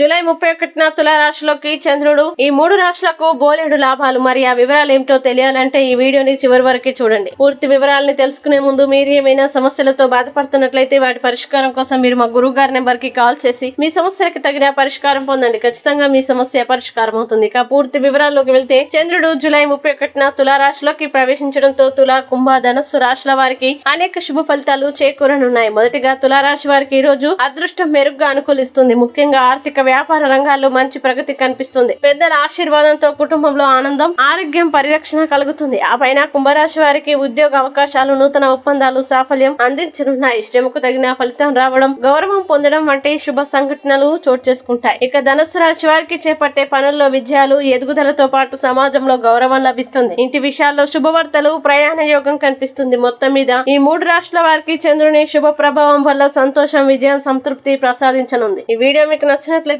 July ముప్పై ఒకటిన తులారాశిలోకి చంద్రుడు. ఈ మూడు రాశులకు బోలెడు లాభాలు మరి ఆ వివరాలు ఏమిటో తెలియాలంటే ఈ వీడియోని చివరి వరకు చూడండి. పూర్తి వివరాలని తెలుసుకునే ముందు మీరు ఏమైనా సమస్యలతో బాధపడుతున్నట్లయితే వాటి పరిష్కారం కోసం మీరు మా గురువు గారి నెంబర్కి కాల్ చేసి మీ సమస్యలకు తగిన పరిష్కారం పొందండి. ఖచ్చితంగా మీ సమస్య పరిష్కారం అవుతుంది. ఇక పూర్తి వివరాల్లోకి వెళ్తే చంద్రుడు జూలై ముప్పై ఒకటిన తులారాశిలోకి ప్రవేశించడంతో తులా కుంభ ధనస్సు రాశుల వారికి అనేక శుభ ఫలితాలు చేకూరనున్నాయి. మొదటిగా తులారాశి వారికి ఈ రోజు అదృష్టం మెరుగ్గా అనుకూలిస్తుంది. ముఖ్యంగా ఆర్థిక వ్యాపార రంగాల్లో మంచి ప్రగతి కనిపిస్తుంది. పెద్దల ఆశీర్వాదంతో కుటుంబంలో ఆనందం ఆరోగ్యం పరిరక్షణ కలుగుతుంది. ఆ పైన కుంభరాశి వారికి ఉద్యోగ అవకాశాలు నూతన ఒప్పందాలు సాఫల్యం అందించనున్నాయి. శ్రమకు తగిన ఫలితం రావడం గౌరవం పొందడం వంటి శుభ సంఘటనలు చోటు చేసుకుంటాయి. ఇక ధనుసు రాశి వారికి చేపట్టే పనుల్లో విజయాలు ఎదుగుదలతో పాటు సమాజంలో గౌరవం లభిస్తుంది. ఇంటి విషయాల్లో శుభవార్తలు ప్రయాణ యోగం కనిపిస్తుంది. మొత్తం మీద ఈ మూడు రాష్ట్రాల వారికి చంద్రుని శుభ ప్రభావం వల్ల సంతోషం విజయం సంతృప్తి ప్రసాదించనుంది. ఈ వీడియో మీకు నచ్చినట్లయితే